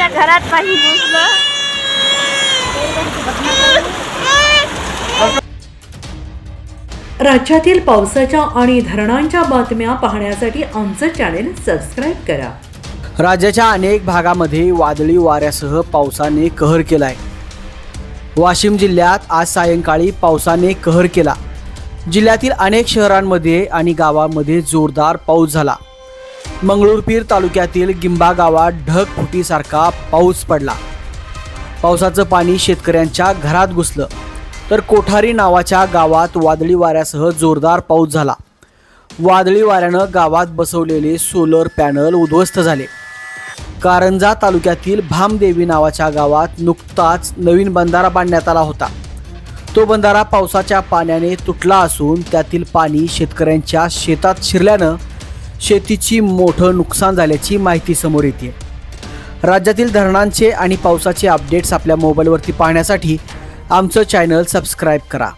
आमच्या घरात पाणी घुसलं राज्यातील पावसाच्या आणि धरणांच्या बातम्या पाहण्यासाठी आमचं चॅनेल सबस्क्राईब करा. राज्याच्या अनेक भागामध्ये वादळी वाऱ्यासह पावसाने कहर केलाय. वाशिम जिल्ह्यात आज सायंकाळी पावसाने कहर केला. जिल्ह्यातील अनेक शहरांमध्ये आणि गावांमध्ये जोरदार पाऊस झाला. मंगळूरपीर तालुक्यातील गिंबा गावात ढगफुटीसारखा पाऊस पडला. पावसाचं पाणी शेतकऱ्यांच्या घरात घुसलं. तर कोठारी नावाच्या गावात वादळी वाऱ्यासह जोरदार पाऊस झाला. वादळी वाऱ्यानं गावात बसवलेले सोलर पॅनल उद्ध्वस्त झाले. कारंजा तालुक्यातील भामदेवी नावाच्या गावात नुकताच नवीन बंधारा बांधण्यात आला होता. तो बंधारा पावसाच्या पाण्याने तुटला असून त्यातील पाणी शेतकऱ्यांच्या शेतात शिरल्यानं शेतीची मोठं नुकसान झाल्याची माहिती समोर येते. राज्यातील धरणांचे आणि पावसाचे अपडेट्स आपल्या मोबाईलवरती पाहण्यासाठी आमचं चॅनल सबस्क्राईब करा.